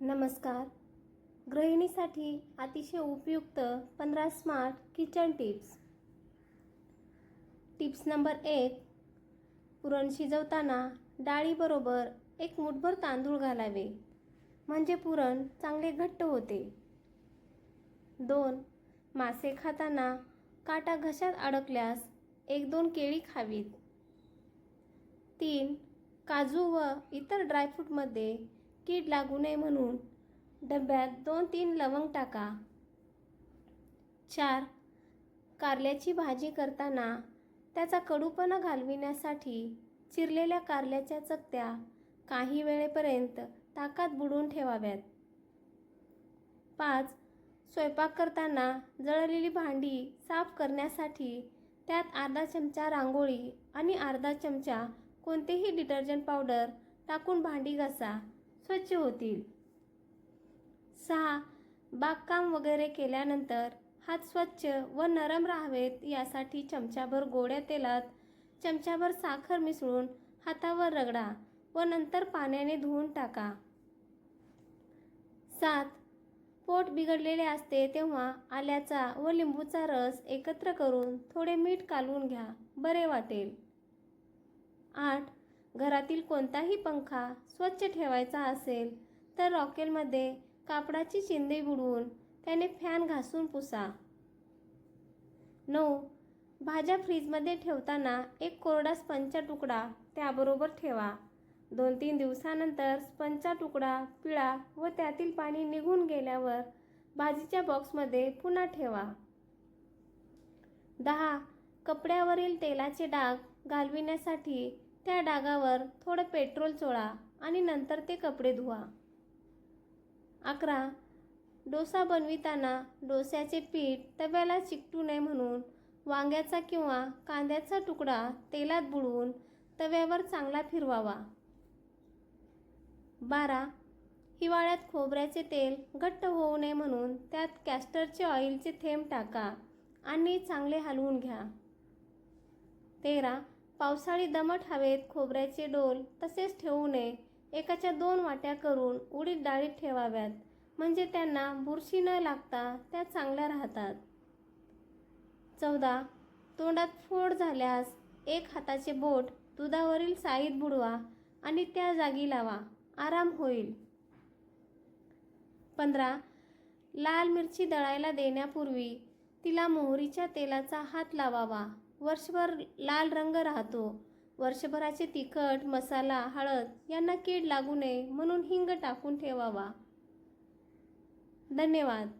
नमस्कार. गृहिणीसाठी अतिशय उपयुक्त पंधरा smart kitchen tips tips number एक पुरण शिजवताना डाळीबरोबर एक मुठभर तांदूळ घालावे. म्हणजे पुरण चांगले घट्ट होते. दोन मासे खाताना काटा घशात अडकल्यास एक दोन केळी खावीत. तीन काजू व इतर ड्रायफ्रूटमध्ये कीड लागू नये म्हणून डब्यात दोन तीन लवंग टाका. चार. कारल्याची भाजी करताना त्याचा कडूपणा घालविण्यासाठी चिरलेल्या कारल्याच्या चकत्या काही वेळेपर्यंत ताकात बुडून ठेवाव्यात. पाच. स्वयंपाक करताना जळलेली भांडी साफ करण्यासाठी त्यात अर्धा चमचा रांगोळी आणि अर्धा चमचा कोणतेही डिटर्जंट पावडर टाकून भांडी घासा. स्वच्छ होतील. सहा बागकाम वगैरे केल्यानंतर हात स्वच्छ व नरम राहावेत यासाठी चमच्याभर गोड्या तेलात चमचाभर साखर मिसळून हातावर रगडा व नंतर पाण्याने धुवून टाका. सात पोट बिघडलेले असते तेव्हा आल्याचा व लिंबूचा रस एकत्र करून थोडे मीठ कालवून घ्या बरे वाटेल. आठ घरातील कोणताही पंखा स्वच्छ ठेवायचा असेल तर रॉकेलमध्ये कापडाची चिंदी बुडवून त्याने फॅन घासून पुसा. नऊ. भाज्या फ्रीजमध्ये ठेवताना एक कोरडा स्पंजचा तुकडा त्याबरोबर ठेवा. दोन तीन दिवसानंतर स्पंजचा तुकडा पिळा व त्यातील पाणी निघून गेल्यावर भाजीच्या बॉक्समध्ये पुन्हा ठेवा. दहा. कपड्यावरील तेलाचे डाग घालविण्यासाठी त्या डागावर थोडं पेट्रोल चोळा आणि नंतर ते कपडे धुवा. अकरा. डोसा बनविताना डोस्याचे पीठ तव्याला चिकटू नये म्हणून वांग्याचा किंवा कांद्याचा तुकडा तेलात बुडवून तव्यावर चांगला फिरवावा. बारा. हिवाळ्यात खोबऱ्याचे तेल घट्ट होऊ नये म्हणून त्यात कॅस्टरचे ऑइलचे थेंब टाका आणि चांगले हलवून घ्या. तेरा. पावसाळी दमट हवेत खोबऱ्याचे डोल तसेच ठेवू नये. एकाच्या दोन वाट्या करून उडीद डाळीत ठेवाव्यात. म्हणजे त्यांना बुरशी न लागता त्या चांगल्या राहतात. चौदा. तोंडात फोड झाल्यास एक हाताचे बोट दुधावरील साईत बुडवा आणि त्या जागी लावा. आराम होईल. पंधरा. लाल मिरची दळायला देण्यापूर्वी तिला मोहरीच्या तेलाचा हात लावावा. वर्षभर लाल रंग राहतो. वर्षभराचे तिखट मसाला हळद यांना कीड लागू नये म्हणून हिंग टाकून ठेवावा. धन्यवाद.